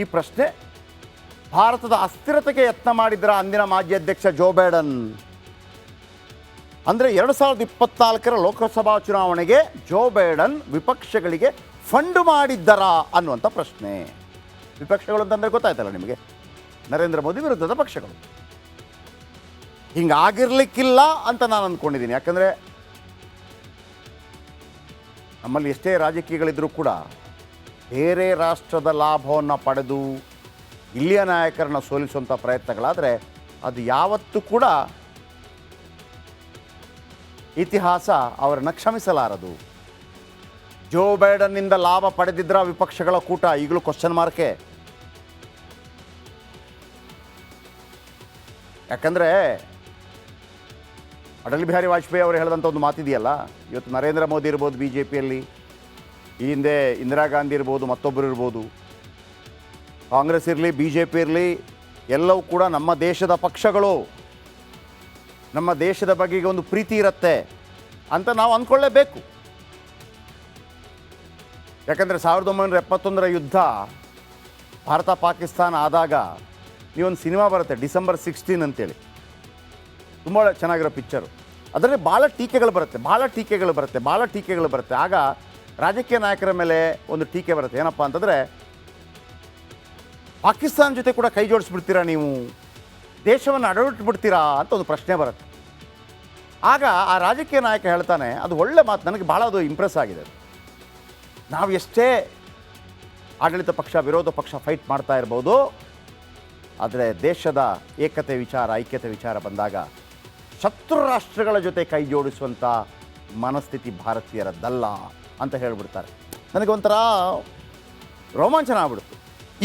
ಈ ಪ್ರಶ್ನೆ, ಭಾರತದ ಅಸ್ಥಿರತೆಗೆ ಯತ್ನ ಮಾಡಿದ್ರ ಅಂದಿನ ಮಾಜಿ ಅಧ್ಯಕ್ಷ ಜೋ ಬೈಡನ್? ಅಂದರೆ ಎರಡು ಸಾವಿರದ ಇಪ್ಪತ್ನಾಲ್ಕರ ಲೋಕಸಭಾ ಚುನಾವಣೆಗೆ ಜೋ ಬೈಡನ್ ವಿಪಕ್ಷಗಳಿಗೆ ಫಂಡ್ ಮಾಡಿದ್ದರಾ ಅನ್ನುವಂಥ ಪ್ರಶ್ನೆ. ವಿಪಕ್ಷಗಳು ಅಂತಂದರೆ ಗೊತ್ತಾಯ್ತಲ್ಲ ನಿಮಗೆ? ನರೇಂದ್ರ ಮೋದಿ ವಿರುದ್ಧದ ಪಕ್ಷಗಳು. ಹಿಂಗಾಗಿರ್ಲಿಕ್ಕಿಲ್ಲ ಅಂತ ನಾನು ಅಂದ್ಕೊಂಡಿದ್ದೀನಿ. ಯಾಕಂದರೆ ನಮ್ಮಲ್ಲಿ ಎಷ್ಟೇ ರಾಜಕೀಯಗಳಿದ್ರೂ ಕೂಡ ಬೇರೆ ರಾಷ್ಟ್ರದ ಲಾಭವನ್ನು ಪಡೆದು ಇಲ್ಲಿಯ ನಾಯಕರನ್ನು ಸೋಲಿಸುವಂಥ ಪ್ರಯತ್ನಗಳಾದರೆ ಅದು ಯಾವತ್ತೂ ಕೂಡ ಇತಿಹಾಸ ಅವರನ್ನು ಕ್ಷಮಿಸಲಾರದು. ಜೋ ಬೈಡನ್ನಿಂದ ಲಾಭ ಪಡೆದಿದ್ರ ವಿಪಕ್ಷಗಳ ಕೂಟ, ಈಗಲೂ ಕ್ವಶನ್ ಮಾರ್ಕೆ ಯಾಕಂದರೆ ಅಟಲ್ ಬಿಹಾರಿ ವಾಜಪೇಯಿ ಅವರು ಹೇಳಿದಂಥ ಒಂದು ಮಾತಿದೆಯಲ್ಲ, ಇವತ್ತು ನರೇಂದ್ರ ಮೋದಿ ಇರ್ಬೋದು ಬಿ ಜೆ ಪಿಯಲ್ಲಿ ಈ ಹಿಂದೆ ಇಂದಿರಾ ಗಾಂಧಿ ಇರ್ಬೋದು ಮತ್ತೊಬ್ಬರು ಇರ್ಬೋದು, ಕಾಂಗ್ರೆಸ್ ಇರಲಿ ಬಿ ಜೆ ಪಿ ಇರಲಿ, ಎಲ್ಲವೂ ಕೂಡ ನಮ್ಮ ದೇಶದ ಪಕ್ಷಗಳು, ನಮ್ಮ ದೇಶದ ಬಗೆಗೆ ಒಂದು ಪ್ರೀತಿ ಇರುತ್ತೆ ಅಂತ ನಾವು ಅಂದ್ಕೊಳ್ಳೇಬೇಕು. ಯಾಕಂದರೆ ಸಾವಿರದ ಒಂಬೈನೂರ ಎಪ್ಪತ್ತೊಂದರ ಯುದ್ಧ ಭಾರತ ಪಾಕಿಸ್ತಾನ ಆದಾಗ ನೀವೊಂದು ಸಿನಿಮಾ ಬರುತ್ತೆ, ಡಿಸೆಂಬರ್ ಸಿಕ್ಸ್ಟೀನ್ ಅಂತೇಳಿ. ತುಂಬ ಚೆನ್ನಾಗಿರೋ ಪಿಕ್ಚರು. ಅದರಲ್ಲಿ ಭಾಳ ಟೀಕೆಗಳು ಬರುತ್ತೆ, ಭಾಳ ಟೀಕೆಗಳು ಬರುತ್ತೆ, ಭಾಳ ಟೀಕೆಗಳು ಬರುತ್ತೆ. ಆಗ ರಾಜಕೀಯ ನಾಯಕರ ಮೇಲೆ ಒಂದು ಟೀಕೆ ಬರುತ್ತೆ. ಏನಪ್ಪ ಅಂತಂದರೆ, ಪಾಕಿಸ್ತಾನ ಜೊತೆ ಕೂಡ ಕೈ ಜೋಡಿಸ್ಬಿಡ್ತೀರಾ ನೀವು? ದೇಶವನ್ನು ಅಡವಿಟ್ಬಿಡ್ತೀರಾ ಅಂತ ಒಂದು ಪ್ರಶ್ನೆ ಬರುತ್ತೆ. ಆಗ ಆ ರಾಜಕೀಯ ನಾಯಕ ಹೇಳ್ತಾನೆ, ಅದು ಒಳ್ಳೆ ಮಾತು, ನನಗೆ ಭಾಳ ಅದು ಇಂಪ್ರೆಸ್ ಆಗಿದೆ. ನಾವು ಎಷ್ಟೇ ಆಡಳಿತ ಪಕ್ಷ, ವಿರೋಧ ಪಕ್ಷ ಫೈಟ್ ಮಾಡ್ತಾ ಇರ್ಬೋದು, ಆದರೆ ದೇಶದ ಏಕತೆ ವಿಚಾರ, ಐಕ್ಯತೆ ವಿಚಾರ ಬಂದಾಗ ಶತ್ರು ರಾಷ್ಟ್ರಗಳ ಜೊತೆ ಕೈ ಜೋಡಿಸುವಂಥ ಮನಸ್ಥಿತಿ ಭಾರತೀಯರದ್ದಲ್ಲ. ಅಂತ ಹೇಳಿಬಿಡ್ತಾರೆ. ನನಗೆ ಒಂಥರ ರೋಮಾಂಚನ ಆಗ್ಬಿಡ್ತು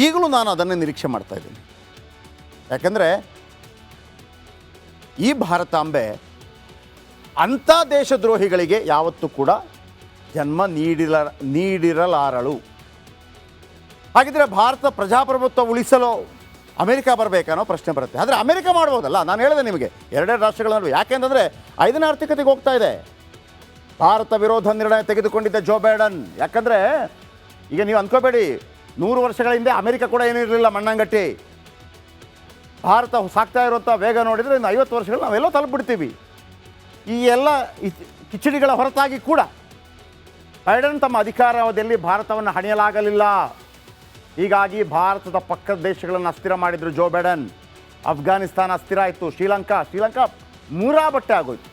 ಈಗಲೂ ನಾನು ಅದನ್ನೇ ನಿರೀಕ್ಷೆ ಮಾಡ್ತಾ ಇದ್ದೀನಿ. ಯಾಕಂದರೆ ಈ ಭಾರತಾಂಬೆ ಅಂಥ ದೇಶದ್ರೋಹಿಗಳಿಗೆ ಯಾವತ್ತೂ ಕೂಡ ಜನ್ಮ ನೀಡಿರ, ನೀಡಿರಲಾರಳು. ಹಾಗಿದ್ರೆ ಭಾರತ ಪ್ರಜಾಪ್ರಭುತ್ವ ಉಳಿಸಲು ಅಮೆರಿಕ ಬರಬೇಕನ್ನೋ ಪ್ರಶ್ನೆ ಬರುತ್ತೆ. ಆದರೆ ಅಮೆರಿಕ ಮಾಡ್ಬೋದಲ್ಲ? ನಾನು ಹೇಳಿದೆ ನಿಮಗೆ, ಎರಡೆರಡು ರಾಷ್ಟ್ರಗಳ ನಡುವೆ. ಯಾಕೆಂತಂದರೆ ಐದನೇ ಆರ್ಥಿಕತೆಗೆ ಹೋಗ್ತಾ ಇದೆ. ಭಾರತ ವಿರೋಧ ನಿರ್ಣಯ ತೆಗೆದುಕೊಂಡಿದ್ದ ಜೋ ಬೈಡನ್. ಯಾಕಂದರೆ, ಈಗ ನೀವು ಅಂದ್ಕೋಬೇಡಿ, ನೂರು ವರ್ಷಗಳ ಹಿಂದೆ ಅಮೆರಿಕ ಕೂಡ ಏನೂ ಇರಲಿಲ್ಲ ಮಣ್ಣಂಗಟ್ಟಿ. ಭಾರತ ಸಾಕ್ತಾ ಇರುವಂಥ ವೇಗ ನೋಡಿದರೆ ಇನ್ನು ಐವತ್ತು ವರ್ಷಗಳು ನಾವೆಲ್ಲೋ ತಲುಪಿಬಿಡ್ತೀವಿ. ಈ ಎಲ್ಲ ಕಿಚಡಿಗಳ ಹೊರತಾಗಿ ಕೂಡ ಬೈಡನ್ ತಮ್ಮ ಅಧಿಕಾರಾವಧಿಯಲ್ಲಿ ಭಾರತವನ್ನು ಹಣಿಯಲಾಗಲಿಲ್ಲ. ಹೀಗಾಗಿ ಭಾರತದ ಪಕ್ಕದ ದೇಶಗಳನ್ನು ಅಸ್ಥಿರ ಮಾಡಿದರು ಜೋ ಬೈಡನ್. ಅಫ್ಘಾನಿಸ್ತಾನ ಅಸ್ಥಿರ ಆಯಿತು. ಶ್ರೀಲಂಕಾ ಶ್ರೀಲಂಕಾ ಮೂರಾ ಬಟ್ಟೆ ಆಗೋಯ್ತು.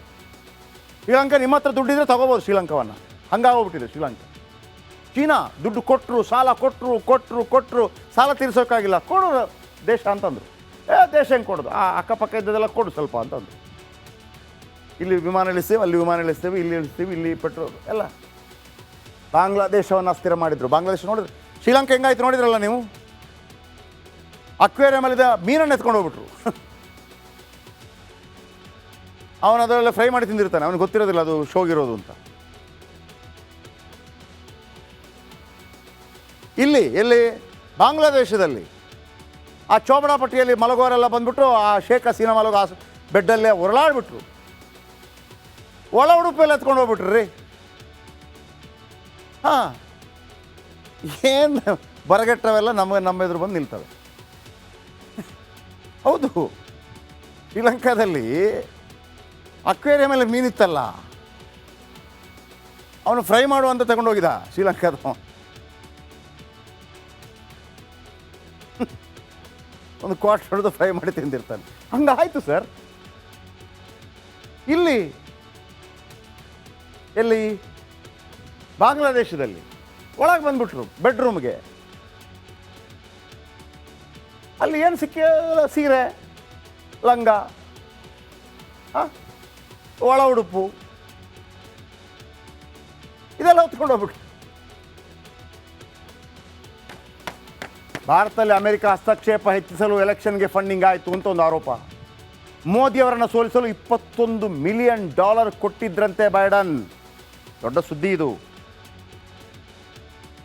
ಶ್ರೀಲಂಕಾ ನಿಮ್ಮ ಹತ್ರ ದುಡ್ಡಿದ್ರೆ ತಗೋಬೋದು ಶ್ರೀಲಂಕಾವನ್ನು. ಹಂಗಾಗೋಗ್ಬಿಟ್ಟಿದೆ ಶ್ರೀಲಂಕಾ. ಚೀನಾ ದುಡ್ಡು ಕೊಟ್ಟರು ಸಾಲ ಕೊಟ್ಟರು ಕೊಟ್ಟರು ಕೊಟ್ಟರು ಸಾಲ ತೀರಿಸೋಕ್ಕಾಗಿಲ್ಲ. ಕೊಡು ದೇಶ ಅಂತಂದರು. ಏ, ದೇಶ ಹೆಂಗೆ ಕೊಡೋದು? ಆ ಅಕ್ಕಪಕ್ಕ ಇದ್ದದೆಲ್ಲ ಕೊಡು ಸ್ವಲ್ಪ ಅಂತಂದರು. ಇಲ್ಲಿ ವಿಮಾನ ಇಳಿಸ್ತೇವೆ ಅಲ್ಲಿ ವಿಮಾನ ಇಳಿಸ್ತೇವೆ ಇಲ್ಲಿ ಇಳಿಸ್ತೀವಿ ಇಲ್ಲಿ ಪೆಟ್ರೋಲ್, ಎಲ್ಲ. ಬಾಂಗ್ಲಾದೇಶವನ್ನು ಅಸ್ಥಿರ ಮಾಡಿದರು. ಬಾಂಗ್ಲಾದೇಶ ನೋಡಿದ್ರು, ಶ್ರೀಲಂಕಾ ಹೆಂಗಾಯ್ತು ನೋಡಿದ್ರಲ್ಲ ನೀವು? ಅಕ್ವೇರಿಯಮಲ್ಲಿದ್ದ ಮೀನನ್ನು ಎತ್ಕೊಂಡು ಹೋಗ್ಬಿಟ್ರು. ಅವನು ಅದರಲ್ಲ ಫ್ರೈ ಮಾಡಿ ತಿಂದಿರ್ತಾನೆ. ಅವನಿಗೆ ಗೊತ್ತಿರೋದಿಲ್ಲ ಅದು ಶೋಗಿರೋದು ಅಂತ. ಇಲ್ಲಿ ಎಲ್ಲಿ ಬಾಂಗ್ಲಾದೇಶದಲ್ಲಿ ಆ ಚೋಬಡಾಪಟ್ಟಿಯಲ್ಲಿ ಮಲಗೋರೆಲ್ಲ ಬಂದ್ಬಿಟ್ಟು ಆ ಶೇಖ ಹಸೀನಾ ಮಲಗೋ ಆ ಬೆಡ್ಡಲ್ಲೇ ಹೊರಳಾಡ್ಬಿಟ್ರು ಒಳ ಉಡುಪೆಲ್ಲ ಎತ್ಕೊಂಡು ಹೋಗ್ಬಿಟ್ರಿ ಹಾಂ. ಏನು ಬರಗೆಟ್ಟವೆಲ್ಲ ನಮ್ಮ ನಮ್ಮ ಎದುರು ಬಂದು ನಿಲ್ತವೆ. ಹೌದು. ಶ್ರೀಲಂಕಾದಲ್ಲಿ ಅಕ್ವೇರಿಯಂ ಮೇಲೆ ಮೀನಿತ್ತಲ್ಲ ಅವನು ಫ್ರೈ ಮಾಡುವಂತ ತಗೊಂಡೋಗಿದ ಶ್ರೀಲಂಕಾದ ಒಂದು ಕ್ವಾಟ್ ಹೊಡೆದು ಫ್ರೈ ಮಾಡಿ ತಿಂದಿರ್ತಾನೆ. ಹಂಗಾಯ್ತು ಸರ್ ಇಲ್ಲಿ ಎಲ್ಲಿ? ಬಾಂಗ್ಲಾದೇಶದಲ್ಲಿ. ಒಳಗೆ ಬಂದ್ಬಿಟ್ರು ಬೆಡ್ರೂಮ್ಗೆ ಅಲ್ಲಿ ಏನು ಸಿಕ್ಕ ಸೀರೆ ಲಂಗ ಆ, ಒಳ ಉಡುಪು. ಇದೆಲ್ಲ ಹೊತ್ಕೊಂಡು ಹೋಗ್ಬಿಟ್ಟು ಭಾರತದಲ್ಲಿ ಅಮೆರಿಕ ಹಸ್ತಕ್ಷೇಪ ಹೆಚ್ಚಿಸಲು ಎಲೆಕ್ಷನ್ಗೆ ಫಂಡಿಂಗ್ ಆಯಿತು ಅಂತ ಒಂದು ಆರೋಪ. ಮೋದಿಯವರನ್ನು ಸೋಲಿಸಲು ಇಪ್ಪತ್ತೊಂದು ಮಿಲಿಯನ್ ಡಾಲರ್ ಕೊಟ್ಟಿದ್ರಂತೆ ಬೈಡನ್. ದೊಡ್ಡ ಸುದ್ದಿ ಇದು.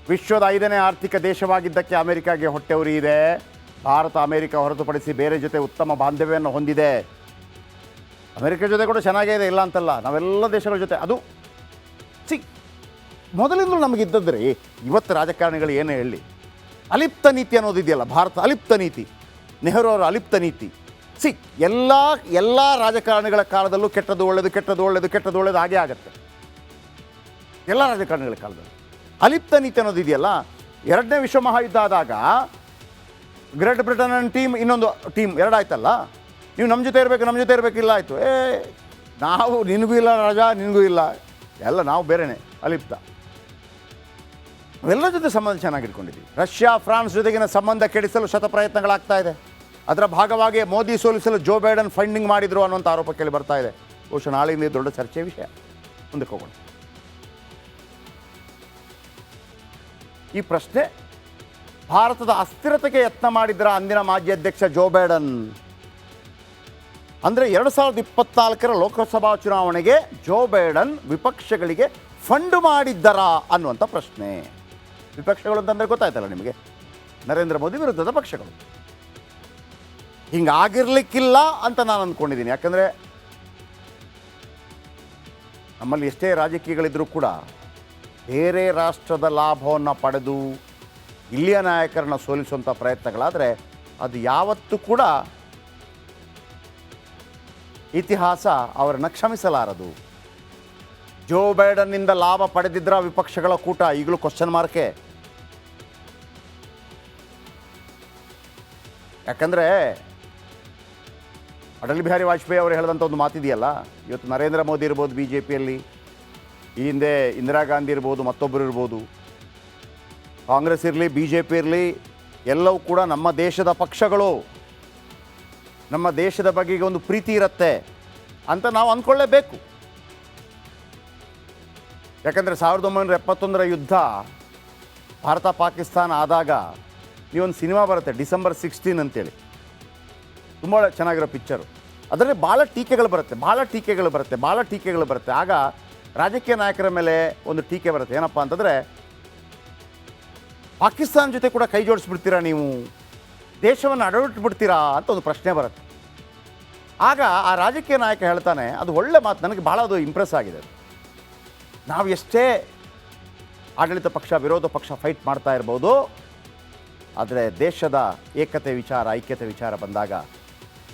ವಿಶ್ವದ ಐದನೇ ಆರ್ಥಿಕ ದೇಶವಾಗಿದ್ದಕ್ಕೆ ಅಮೆರಿಕಾಗೆ ಹೊಟ್ಟೆ ಉರಿ ಇದೆ ಭಾರತ ಅಮೆರಿಕ ಹೊರತುಪಡಿಸಿ ಬೇರೆ ಜೊತೆ ಉತ್ತಮ ಬಾಂಧವ್ಯವನ್ನು ಹೊಂದಿದೆ. ಅಮೆರಿಕ ಜೊತೆ ಕೂಡ ಚೆನ್ನಾಗೇ ಇದೆ, ಇಲ್ಲ ಅಂತಲ್ಲ. ನಾವೆಲ್ಲ ದೇಶಗಳ ಜೊತೆ. ಅದು ಸಿ ಮೊದಲಿಂದಲೂ ನಮಗಿದ್ದದ್ರಿ. ಇವತ್ತು ರಾಜಕಾರಣಿಗಳು ಏನೇ ಹೇಳಿ. ಅಲಿಪ್ತ ನೀತಿ ಅನ್ನೋದಿದೆಯಲ್ಲ ಭಾರತ ಅಲಿಪ್ತ ನೀತಿ. ನೆಹರು ಅವರ ಅಲಿಪ್ತ ನೀತಿ. ಸಿ ಎಲ್ಲ ಎಲ್ಲ ರಾಜಕಾರಣಿಗಳ ಕಾಲದಲ್ಲೂ ಕೆಟ್ಟದ್ದು ಒಳ್ಳೆಯದು ಕೆಟ್ಟದ್ದು ಒಳ್ಳೆಯದು ಕೆಟ್ಟದ್ದು ಒಳ್ಳೆಯದು ಹಾಗೆ ಆಗುತ್ತೆ. ಎಲ್ಲ ರಾಜಕಾರಣಿಗಳ ಕಾಲದಲ್ಲಿ. ಅಲಿಪ್ತ ನೀತಿ ಅನ್ನೋದಿದೆಯಲ್ಲ ಎರಡನೇ ವಿಶ್ವ ಮಹಾಯುದ್ಧ ಆದಾಗ, ಗ್ರೇಟ್ ಬ್ರಿಟನ್ ಟೀಮ್ ಇನ್ನೊಂದು ಟೀಮ್ ಎರಡಾಯ್ತಲ್ಲ? ನೀವು ನಮ್ಮ ಜೊತೆ ಇರಬೇಕು, ನಮ್ಮ ಜೊತೆ ಇರಬೇಕಿಲ್ಲ ಆಯಿತು. ಏ, ನಾವು ನಿನಗೂ ಇಲ್ಲ ರಾಜ, ನಿನಗೂ ಇಲ್ಲ. ಎಲ್ಲ ನಾವು ಬೇರೆನೆ, ಅಲಿಪ್ತ. ಎಲ್ಲರ ಜೊತೆ ಸಂಬಂಧ ಚೆನ್ನಾಗಿಟ್ಕೊಂಡಿದ್ದೀವಿ ರಷ್ಯಾ, ಫ್ರಾನ್ಸ್ ಜೊತೆಗಿನ ಸಂಬಂಧ ಕೆಡಿಸಲು ಶತ ಪ್ರಯತ್ನಗಳಾಗ್ತಾ ಇದೆ. ಅದರ ಭಾಗವಾಗಿ ಮೋದಿ ಸೋಲಿಸಲು ಜೋ ಬೈಡನ್ ಫಂಡಿಂಗ್ ಮಾಡಿದ್ರು ಅನ್ನುವಂಥ ಆರೋಪ ಕೇಳಿ ಬರ್ತಾ ಇದೆ. ಬಹುಶಃ ನಾಳೆಯಿಂದ ದೊಡ್ಡ ಚರ್ಚೆ ವಿಷಯ. ಮುಂದಕ್ಕೆ ಹೋಗೋಣ. ಈ ಪ್ರಶ್ನೆ, ಭಾರತದ ಅಸ್ಥಿರತೆಗೆ ಯತ್ನ ಮಾಡಿದ್ರ ಅಂದಿನ ಮಾಜಿ ಅಧ್ಯಕ್ಷ ಜೋ ಬೈಡನ್? ಅಂದರೆ ಎರಡು ಸಾವಿರದ ಇಪ್ಪತ್ನಾಲ್ಕರ ಲೋಕಸಭಾ ಚುನಾವಣೆಗೆ ಜೋ ಬೈಡನ್ ವಿಪಕ್ಷಗಳಿಗೆ ಫಂಡ್ ಮಾಡಿದ್ದರಾ ಅನ್ನುವಂಥ ಪ್ರಶ್ನೆ. ವಿಪಕ್ಷಗಳು ಅಂತಂದರೆ ಗೊತ್ತಾಯ್ತಲ್ಲ ನಿಮಗೆ? ನರೇಂದ್ರ ಮೋದಿ ವಿರುದ್ಧದ ಪಕ್ಷಗಳು. ಹಿಂಗಾಗಿರ್ಲಿಕ್ಕಿಲ್ಲ ಅಂತ ನಾನು ಅಂದ್ಕೊಂಡಿದ್ದೀನಿ. ಯಾಕಂದರೆ ನಮ್ಮಲ್ಲಿ ಎಷ್ಟೇ ರಾಜಕೀಯಗಳಿದ್ದರೂ ಕೂಡ ಬೇರೆ ರಾಷ್ಟ್ರದ ಲಾಭವನ್ನು ಪಡೆದು ಇಲ್ಲಿಯ ನಾಯಕರನ್ನು ಸೋಲಿಸುವಂಥ ಪ್ರಯತ್ನಗಳಾದರೆ ಅದು ಯಾವತ್ತೂ ಕೂಡ ಇತಿಹಾಸ ಅವರನ್ನು ಕ್ಷಮಿಸಲಾರದು. ಜೋ ಬೈಡನ್ನಿಂದ ಲಾಭ ಪಡೆದಿದ್ರ ವಿಪಕ್ಷಗಳ ಕೂಟ, ಈಗಲೂ ಕ್ವಶನ್ ಮಾರ್ಕೆ ಯಾಕಂದರೆ ಅಟಲ್ ಬಿಹಾರಿ ವಾಜಪೇಯಿ ಅವರು ಹೇಳಿದಂಥ ಒಂದು ಮಾತಿದೆಯಲ್ಲ, ಇವತ್ತು ನರೇಂದ್ರ ಮೋದಿ ಇರ್ಬೋದು ಬಿ ಜೆ ಪಿಯಲ್ಲಿ ಈ ಹಿಂದೆ ಇಂದಿರಾ ಗಾಂಧಿ ಇರ್ಬೋದು, ಮತ್ತೊಬ್ಬರು ಇರ್ಬೋದು. ಕಾಂಗ್ರೆಸ್ ಇರಲಿ ಬಿ ಜೆ ಪಿ ಇರಲಿ, ಎಲ್ಲವೂ ಕೂಡ ನಮ್ಮ ದೇಶದ ಪಕ್ಷಗಳು ನಮ್ಮ ದೇಶದ ಬಗೆಗೆ ಒಂದು ಪ್ರೀತಿ ಇರುತ್ತೆ ಅಂತ ನಾವು ಅಂದ್ಕೊಳ್ಳೇಬೇಕು ಯಾಕಂದರೆ ಸಾವಿರದ ಒಂಬೈನೂರ ಎಪ್ಪತ್ತೊಂದರ ಯುದ್ಧ ಭಾರತ ಪಾಕಿಸ್ತಾನ ಆದಾಗ ನೀವೊಂದು ಸಿನಿಮಾ ಬರುತ್ತೆ, ಡಿಸೆಂಬರ್ ಸಿಕ್ಸ್ಟೀನ್ ಅಂತೇಳಿ. ತುಂಬ ಚೆನ್ನಾಗಿರೋ ಪಿಕ್ಚರು. ಅದರಲ್ಲಿ ಭಾಳ ಟೀಕೆಗಳು ಬರುತ್ತೆ ಭಾಳ ಟೀಕೆಗಳು ಬರುತ್ತೆ ಭಾಳ ಟೀಕೆಗಳು ಬರುತ್ತೆ. ಆಗ ರಾಜಕೀಯ ನಾಯಕರ ಮೇಲೆ ಒಂದು ಟೀಕೆ ಬರುತ್ತೆ. ಏನಪ್ಪ ಅಂತಂದರೆ ಪಾಕಿಸ್ತಾನ ಜೊತೆ ಕೂಡ ಕೈ ಜೋಡಿಸ್ಬಿಡ್ತೀರಾ ನೀವು? ದೇಶವನ್ನು ಅಡವಿಟ್ಬಿಡ್ತೀರಾ ಅಂತ ಒಂದು ಪ್ರಶ್ನೆ ಬರುತ್ತೆ. ಆಗ ಆ ರಾಜಕೀಯ ನಾಯಕ ಹೇಳ್ತಾನೆ, ಅದು ಒಳ್ಳೆ ಮಾತು, ನನಗೆ ಭಾಳ ಅದು ಇಂಪ್ರೆಸ್ ಆಗಿದೆ. ನಾವು ಎಷ್ಟೇ ಆಡಳಿತ ಪಕ್ಷ, ವಿರೋಧ ಪಕ್ಷ ಫೈಟ್ ಮಾಡ್ತಾ ಇರ್ಬೋದು, ಆದರೆ ದೇಶದ ಏಕತೆ ವಿಚಾರ, ಐಕ್ಯತೆ ವಿಚಾರ ಬಂದಾಗ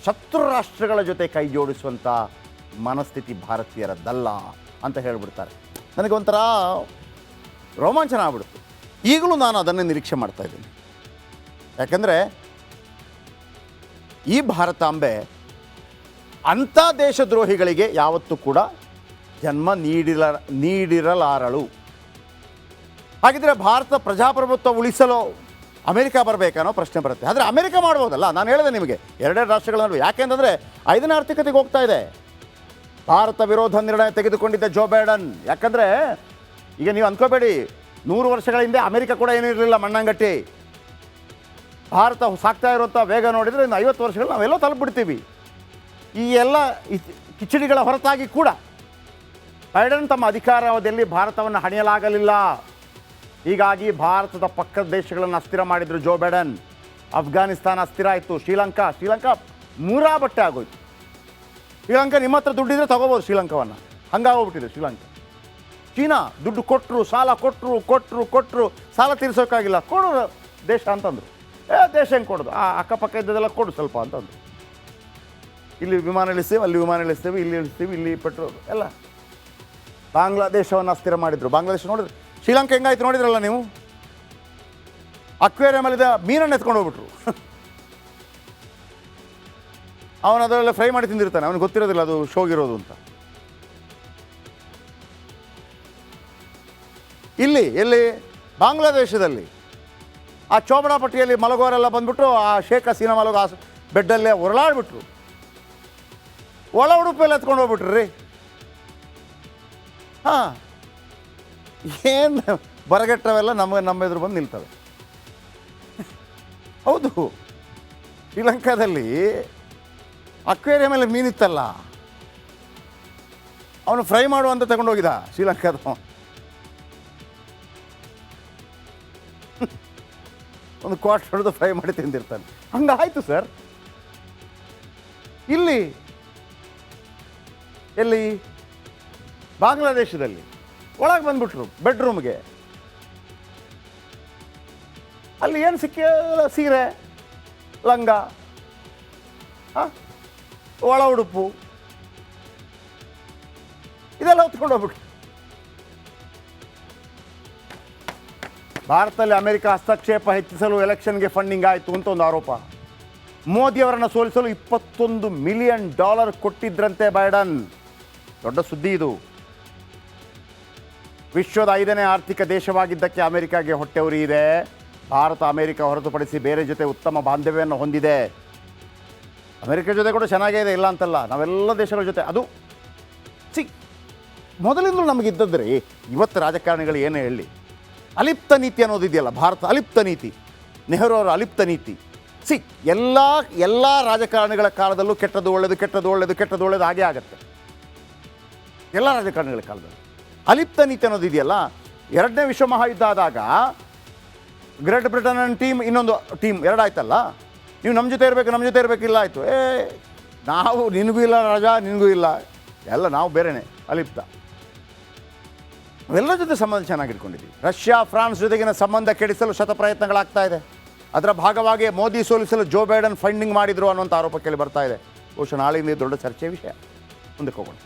ಶತ್ರು ರಾಷ್ಟ್ರಗಳ ಜೊತೆ ಕೈ ಜೋಡಿಸುವಂಥ ಮನಸ್ಥಿತಿ ಭಾರತೀಯರದ್ದಲ್ಲ ಅಂತ ಹೇಳಿಬಿಡ್ತಾರೆ. ನನಗೆ ಒಂಥರ ರೋಮಾಂಚನ ಆಗ್ಬಿಡ್ತು ಈಗಲೂ ನಾನು ಅದನ್ನೇ ನಿರೀಕ್ಷೆ ಮಾಡ್ತಾ ಇದ್ದೀನಿ. ಯಾಕಂದರೆ ಈ ಭಾರತಾಂಬೆ ಅಂಥ ದೇಶದ್ರೋಹಿಗಳಿಗೆ ಯಾವತ್ತೂ ಕೂಡ ಜನ್ಮ ನೀಡಿರ ನೀಡಿರಲಾರಳು. ಹಾಗಿದ್ರೆ ಭಾರತ ಪ್ರಜಾಪ್ರಭುತ್ವ ಉಳಿಸಲು ಅಮೆರಿಕ ಬರಬೇಕನ್ನೋ ಪ್ರಶ್ನೆ ಬರುತ್ತೆ. ಆದರೆ ಅಮೆರಿಕ ಮಾಡ್ಬೋದಲ್ಲ? ನಾನು ಹೇಳಿದೆ ನಿಮಗೆ. ಎರಡೆರಡು ರಾಷ್ಟ್ರಗಳ ನಡುವೆ. ಯಾಕೆಂತಂದರೆ ಐದನೇ ಆರ್ಥಿಕತೆಗೆ ಹೋಗ್ತಾ ಇದೆ. ಭಾರತ ವಿರೋಧ ನಿರ್ಣಯ ತೆಗೆದುಕೊಂಡಿದ್ದ ಜೋ ಬೈಡನ್. ಯಾಕಂದರೆ ಈಗ ನೀವು ಅಂದ್ಕೋಬೇಡಿ, ನೂರು ವರ್ಷಗಳ ಹಿಂದೆ ಅಮೆರಿಕ ಕೂಡ ಏನೂ ಇರಲಿಲ್ಲ ಮಣ್ಣಂಗಟ್ಟಿ. ಭಾರತ ಸಾಕ್ತಾ ಇರುವಂಥ ವೇಗ ನೋಡಿದರೆ ಇನ್ನು ಐವತ್ತು ವರ್ಷಗಳು ನಾವೆಲ್ಲೋ ತಲುಪಿಬಿಡ್ತೀವಿ. ಈ ಎಲ್ಲ ಕಿಚಡಿಗಳ ಹೊರತಾಗಿ ಕೂಡ ಬೈಡನ್ ತಮ್ಮ ಅಧಿಕಾರಾವಧಿಯಲ್ಲಿ ಭಾರತವನ್ನು ಹಣಿಯಲಾಗಲಿಲ್ಲ. ಹೀಗಾಗಿ ಭಾರತದ ಪಕ್ಕದ ದೇಶಗಳನ್ನು ಅಸ್ಥಿರ ಮಾಡಿದರು ಜೋ ಬೈಡನ್. ಅಫ್ಘಾನಿಸ್ತಾನ ಅಸ್ಥಿರ ಆಯಿತು. ಶ್ರೀಲಂಕಾ ಶ್ರೀಲಂಕಾ ಮೂರಾ ಬಟ್ಟೆ ಆಗೋಯ್ತು. ಶ್ರೀಲಂಕಾ ನಿಮ್ಮ ಹತ್ರ ದುಡ್ಡಿದ್ರೆ ತಗೋಬೋದು ಶ್ರೀಲಂಕಾವನ್ನು. ಹಂಗಾಗೋಗ್ಬಿಟ್ಟಿದೆ ಶ್ರೀಲಂಕಾ. ಚೀನಾ ದುಡ್ಡು ಕೊಟ್ಟರು ಸಾಲ ಕೊಟ್ಟರು ಕೊಟ್ಟರು ಕೊಟ್ಟರು ಸಾಲ ತೀರಿಸೋಕ್ಕಾಗಿಲ್ಲ. ಕೊಡೋ ದೇಶ ಅಂತಂದರು. ಏ, ದೇಶ ಹೆಂಗೆ ಕೊಡೋದು? ಆ ಅಕ್ಕಪಕ್ಕ ಇದ್ದದೆಲ್ಲ ಕೊಡು ಸ್ವಲ್ಪ ಅಂತಂದರು ಇಲ್ಲಿ ವಿಮಾನ ಇಳಿಸ್ತೇವೆ ಅಲ್ಲಿ ವಿಮಾನ ಇಳಿಸ್ತೇವೆ ಇಲ್ಲಿ ಇಳಿಸ್ತೀವಿ ಇಲ್ಲಿ ಪೆಟ್ರೋಲ್, ಎಲ್ಲ. ಬಾಂಗ್ಲಾದೇಶವನ್ನು ಅಸ್ಥಿರ ಮಾಡಿದರು. ಬಾಂಗ್ಲಾದೇಶ ನೋಡಿದ್ರೆ, ಶ್ರೀಲಂಕಾ ಹೆಂಗಾಯ್ತು ನೋಡಿದ್ರಲ್ಲ ನೀವು? ಅಕ್ವೇರಿಯಮಲ್ಲಿದ್ದ ಮೀನನ್ನು ಎತ್ಕೊಂಡು ಹೋಗ್ಬಿಟ್ರು. ಅವನು ಅದರಲ್ಲ ಫ್ರೈ ಮಾಡಿ ತಿಂದಿರ್ತಾನೆ. ಅವನಿಗೆ ಗೊತ್ತಿರೋದಿಲ್ಲ ಅದು ಶೋಗಿರೋದು ಅಂತ. ಇಲ್ಲಿ, ಎಲ್ಲಿ? ಬಾಂಗ್ಲಾದೇಶದಲ್ಲಿ. ಆ ಚೋಬಡಾಪಟ್ಟಿಯಲ್ಲಿ ಮಲಗೋರೆಲ್ಲ ಬಂದ್ಬಿಟ್ಟು ಆ ಶೇಖ್ ಹಸೀನಾ ಮಲಗೋ ಆ ಬೆಡ್ಡಲ್ಲೇ ಹೊರಳಾಡ್ಬಿಟ್ರು ಒಳ ಉಡುಪೆಲ್ಲ ಎತ್ಕೊಂಡು ಹೋಗ್ಬಿಟ್ರಿ ರೀ. ಹಾಂ. ಏನು ಬರಗೆಟ್ಟವೆಲ್ಲ ನಮ್ಮ ನಮ್ಮ ಎದುರು ಬಂದು ನಿಲ್ತವೆ. ಹೌದು. ಶ್ರೀಲಂಕಾದಲ್ಲಿ ಅಕ್ವೇರಿಯಂ ಮೇಲೆ ಮೀನಿತ್ತಲ್ಲ. ಅವನು ಫ್ರೈ ಮಾಡುವಂತ ತಗೊಂಡೋಗಿದ ಶ್ರೀಲಂಕಾದ ಒಂದು ಕ್ವಾಟ್ ಹೊಡೆದು ಫ್ರೈ ಮಾಡಿ ತಿಂದಿರ್ತಾನೆ. ಹಂಗಾಯ್ತು ಸರ್ ಇಲ್ಲಿ, ಎಲ್ಲಿ? ಬಾಂಗ್ಲಾದೇಶದಲ್ಲಿ. ಒಳಗೆ ಬಂದ್ಬಿಟ್ರು ಬೆಡ್ರೂಮ್ಗೆ ಅಲ್ಲಿ ಏನು ಸಿಕ್ಕ ಸೀರೆ, ಲಂಗ? ಒಳ ಉಡುಪು. ಇದೆಲ್ಲ ಹೊತ್ಕೊಂಡು ಹೋಗ್ಬಿಟ್ಟು ಭಾರತದಲ್ಲಿ ಅಮೆರಿಕ ಹಸ್ತಕ್ಷೇಪ ಹೆಚ್ಚಿಸಲು ಎಲೆಕ್ಷನ್ಗೆ ಫಂಡಿಂಗ್ ಆಯಿತು ಅಂತ ಒಂದು ಆರೋಪ. ಮೋದಿಯವರನ್ನು ಸೋಲಿಸಲು ಇಪ್ಪತ್ತೊಂದು ಮಿಲಿಯನ್ ಡಾಲರ್ ಕೊಟ್ಟಿದ್ರಂತೆ ಬೈಡನ್. ದೊಡ್ಡ ಸುದ್ದಿ ಇದು. ವಿಶ್ವದ ಐದನೇ ಆರ್ಥಿಕ ದೇಶವಾಗಿದ್ದಕ್ಕೆ ಅಮೆರಿಕಾಗೆ ಹೊಟ್ಟೆವರಿ ಇದೆ. ಭಾರತ ಅಮೆರಿಕ ಹೊರತುಪಡಿಸಿ ಬೇರೆ ಜೊತೆ ಉತ್ತಮ ಬಾಂಧವ್ಯವನ್ನು ಹೊಂದಿದೆ. ಅಮೆರಿಕ ಜೊತೆ ಕೂಡ ಚೆನ್ನಾಗೇ ಇದೆ, ಇಲ್ಲ ಅಂತಲ್ಲ? ನಾವೆಲ್ಲ ದೇಶಗಳ ಜೊತೆ. ಅದು ಸಿ ಮೊದಲಿಂದಲೂ ನಮಗಿದ್ದದ್ರಿ. ಇವತ್ತು ರಾಜಕಾರಣಿಗಳು ಏನೇ ಹೇಳಿ? ಅಲಿಪ್ತ ನೀತಿ ಅನ್ನೋದು ಇದೆಯಲ್ಲ, ಭಾರತ ಅಲಿಪ್ತ ನೀತಿ. ನೆಹರು ಅವರ ಅಲಿಪ್ತ ನೀತಿ. ಸಿ, ಎಲ್ಲ ಎಲ್ಲ ರಾಜಕಾರಣಿಗಳ ಕಾಲದಲ್ಲೂ ಕೆಟ್ಟದ್ದು ಒಳ್ಳೆಯದು ಕೆಟ್ಟದ್ದು ಒಳ್ಳೆಯದು ಕೆಟ್ಟದ್ದು ಒಳ್ಳೆಯದು ಹಾಗೆ ಆಗುತ್ತೆ. ಎಲ್ಲ ರಾಜಕಾರಣಿಗಳ ಕಾಲದಲ್ಲಿ. ಅಲಿಪ್ತ ನೀತಿ ಅನ್ನೋದು ಇದೆಯಲ್ಲ, ಎರಡನೇ ವಿಶ್ವ ಮಹಾಯುದ್ಧ ಆದಾಗ ಗ್ರೇಟ್ ಬ್ರಿಟನ್ ಅಂಡ್ ಟೀಮ್ ಇನ್ನೊಂದು ಟೀಮ್ ಎರಡಾಯ್ತಲ್ಲ ನೀವು ನಮ್ಮ ಜೊತೆ ಇರಬೇಕು, ನಮ್ಮ ಜೊತೆ ಇರಬೇಕಿಲ್ಲ ಆಯಿತು. ಏ, ನಾವು ನಿನಗೂ ಇಲ್ಲ ರಾಜ, ನಿನಗೂ ಇಲ್ಲ. ಎಲ್ಲ ನಾವು ಬೇರೆನೆ, ಅಲಿಪ್ತ. ಅವೆಲ್ಲ ಜೊತೆ ಸಂಬಂಧ ಚೆನ್ನಾಗಿಟ್ಕೊಂಡಿದ್ದೀವಿ ರಷ್ಯಾ, ಫ್ರಾನ್ಸ್ ಜೊತೆಗಿನ ಸಂಬಂಧ ಕೆಡಿಸಲು ಶತ ಪ್ರಯತ್ನಗಳಾಗ್ತಾ ಇದೆ. ಅದರ ಭಾಗವಾಗಿ ಮೋದಿ ಸೋಲಿಸಲು ಜೋ ಬೈಡನ್ ಫಂಡಿಂಗ್ ಮಾಡಿದ್ರು ಅನ್ನುವಂಥ ಆರೋಪ ಕೇಳಿ ಬರ್ತಾ ಇದೆ. ಬಹುಶಃ ನಾಳೆಯಿಂದ ದೊಡ್ಡ ಚರ್ಚೆ ವಿಷಯ. ಮುಂದಕ್ಕೆ ಹೋಗೋಣ.